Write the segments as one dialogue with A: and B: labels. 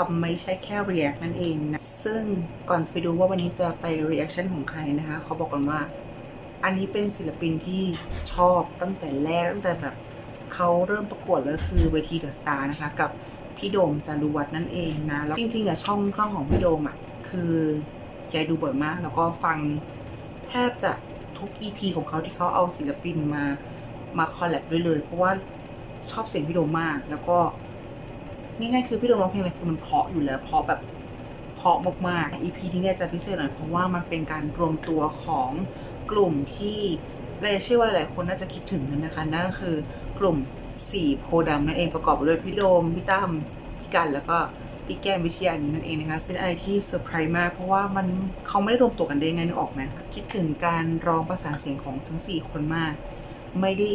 A: ทำไม่ใช่แค่ react นั่นเองนะซึ่งก่อนจะไปดูว่าวันนี้จะไป reaction ของใครนะคะเขาบอกกันว่า อันนี้เป็นศิลปินที่ชอบตั้งแต่แรกตั้งแต่แบบเขาเริ่มประกวดแล้วคือเวทีเดอะสตาร์นะคะ กับพี่โดมจารุวัฒน์นั่นเองนะแล้วจริงๆอะช่องข้างของพี่โดมอะคือยายดูบ่อยมาก แล้วก็ฟังแทบจะทุก EP ของเขาที่เขาเอาศิลปินมามาคอลแลบด้วยเลย เพราะว่าชอบเสียงพี่โดมมาก แล้วก็ ง่ายๆคือพี่โดมร้องเพลงอะไรคือมันเพาะอยู่แล้วเพาะแบบเพาะมากๆ EP นี้เนี่ยจะพิเศษหน่อยเพราะว่ามันเป็นการรวมตัวของกลุ่มที่เราเชื่อว่าหลายๆคนน่าจะคิดถึงกันนะคะนั่นก็คือกลุ่มสี่โพธิ์ดำนั่นเองประกอบไปด้วยพี่โดมพี่ตั้มพี่กันแล้วก็พี่แก้มวิเชียานี้นั่นเองนะคะเป็นอะไรที่เซอร์ไพรส์มาก เพราะว่ามันเขาไม่ได้รวมตัวกันได้ไงนึกออกไหมคิดถึงการร้องประสานเสียงของทั้ง 4 คนมาก ไม่ได้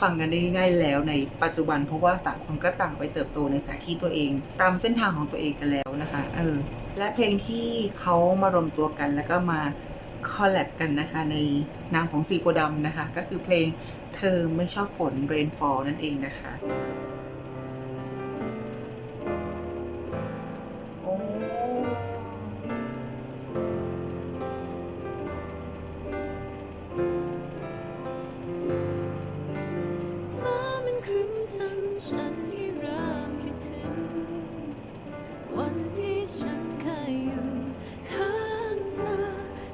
A: ฟังกันได้ง่ายแล้วในปัจจุบัน เพราะว่าต่างคนก็ต่างไปเติบโตในสายที่ตัวเอง ตามเส้นทางของตัวเองกันแล้วนะคะเออและเพลงที่เขามารวมตัวกันแล้วก็มาคอลแลบกันนะคะในนามของสีโพดำนะคะ ก็คือเพลงเธอไม่ชอบฝน Rainfall นั่นเองนะคะ
B: วันที่ฉันเคยอยู่ข้างเธอ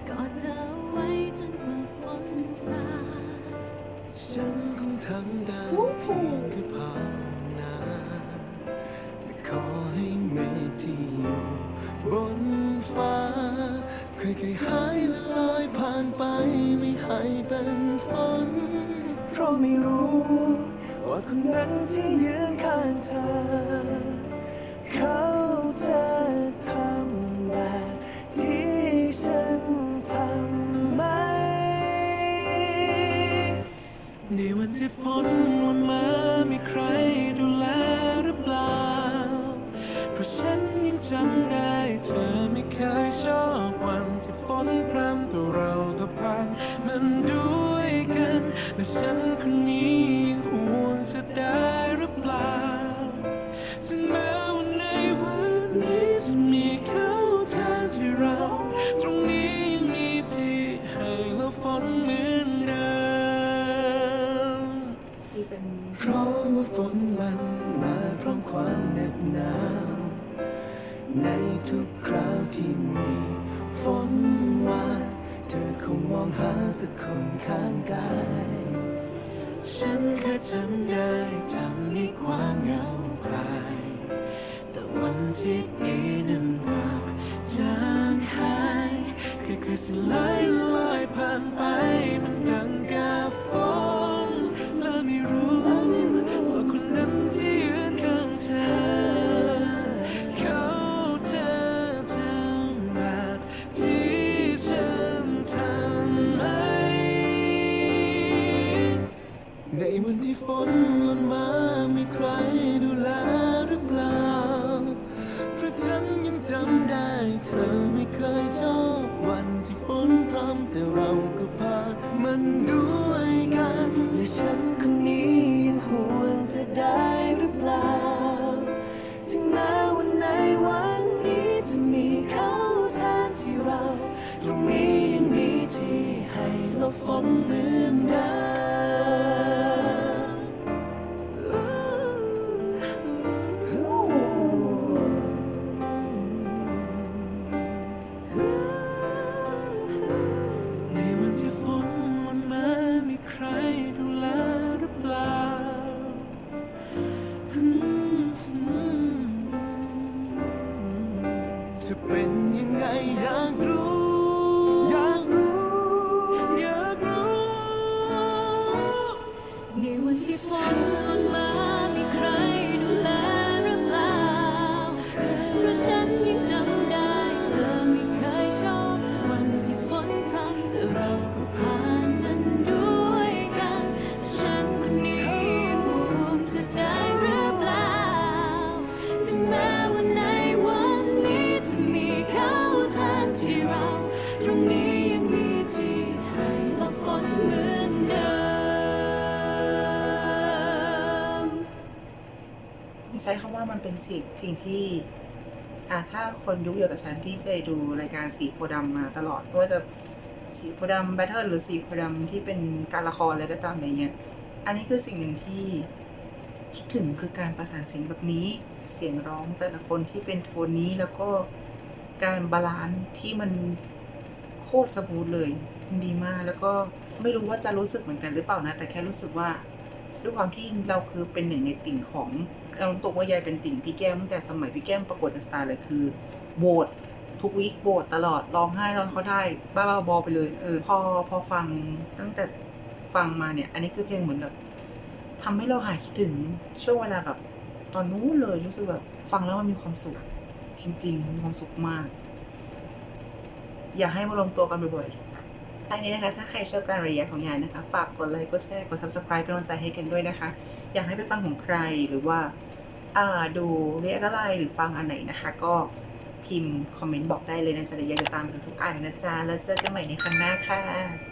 B: กอดเธอไว้จนกว่าฝนซา
C: ฉันคงทำได้เพียงแค่ภาวนาและขอให้เมฆที่อยู่บนฟ้าค่อยๆหายละลอยผ่านไปไม่ให้เป็นฝนเพราะไม่รู้ ว่าคนนั้นที่ยืนข้างเธอ เขาจะทำแบบที่ฉันทำไหม ในวันที่ฝนวันมามีใครดูแลหรือเปล่า เพราะฉันยังจำได้เธอไม่เคยชอบวันที่ฝนพรำตัวเราก็ผ่านมันด้วยกันและฉันคนนี้ยังห่วงเธอได้หรือเปล่า ถึงแม้ จะมีเขาเธอที่เรา ตรงนี้ยังมีที่ให้เราฝนเหมือนเดิม
A: เพ
C: ราะว่าฝนมันมาพร้อมความเหน็บหนาวในทุกคราวที่มีฝนมาเธอคงมองหาสักคนข้างกาย ฉันแค่จำได้จำในความเหงาคลาย วันที่ดีนั้นก็จางหายค่อยๆสลายละลายผ่านไปมันดังกาฝนและไม่รู้ว่าคนนั้นที่ยืนข้างเธอ เขาจะทำแบบที่ฉันทำไหม ในวันที่ฝนหล่นมาำได้ เธอไม่เคยชอบวันที่ฝนพรำแต่เราก็ผ่านมันด้วยกันและฉันคนนี้ยังห่วงเธอได้หรือเปล่าถึงแม้วันในวันนี้จะมีเขาแทนที่เรา ตรงนี้ยังมีที่ให้เราฝนเหมือนเดิม จะเป็นยังไงอยากรู้ อยากรู้ อยากรู้
B: ในวันที่ฝนหล่นมา ที่เราตรงนี้ยังมีที่ให้เราฝนเหมือนเดิม
A: ใช้คำว่ามันเป็นสิ่งสิ่งที่อะถ้าคนยุคเดียวกับฉันที่เคยดูรายการสีโพธิ์ดำมาตลอดไม่ว่าจะสีโพธิ์ดำแบทเทิลหรือสีโพธิ์ดำที่เป็นการละครอะไรก็ตามอะไรเงี้ย อันนี้คือสิ่งหนึ่งที่คิดถึงคือการประสานเสียงแบบนี้ เสียงร้องแต่ละคนที่เป็นโทนนี้แล้วก็ การบาลานซ์ที่มันโคตรสมูทเลยดีมาก แล้วก็ไม่รู้ว่าจะรู้สึกเหมือนกันหรือเปล่านะ แต่แค่รู้สึกว่าด้วยความที่เราคือเป็นหนึ่งในติ่งของเอาตรงๆว่ายายเป็นติ่งพี่แก้มตั้งแต่สมัยพี่แก้มประกวดสตาร์เลยคือโบสทุกวีคโบสตลอดร้องไห้ตอนเขาได้ บ้าบอไปเลยเออพอพอฟังตั้งแต่ฟังมาเนี่ย อันนี้คือเพลงเหมือนแบบทำให้เราหายคิดถึงช่วงเวลาแบบตอนนู้นเลยรู้สึกแบบฟังแล้วมันมีความสุข จริงๆมีความสุขมาก อยากให้มารวมตัวกันบ่อยๆท้ายนี้นะคะ ถ้าใครชอบการรีแอคของยายนะคะ ฝากกดไลค์ กดแชร์ กด subscribe เป็นกำลังใจให้กันด้วยนะคะ อยากให้ไปฟังของใครหรือว่าอ่าดูเรียกอะไรหรือฟังอันไหนนะคะ ก็พิมพ์คอมเมนต์บอกได้เลยนะจ๊ะเดี๋ยวยายจะตามไปทุกอันนะจ๊ะ แล้วเจอกันใหม่ในครั้งหน้าค่ะ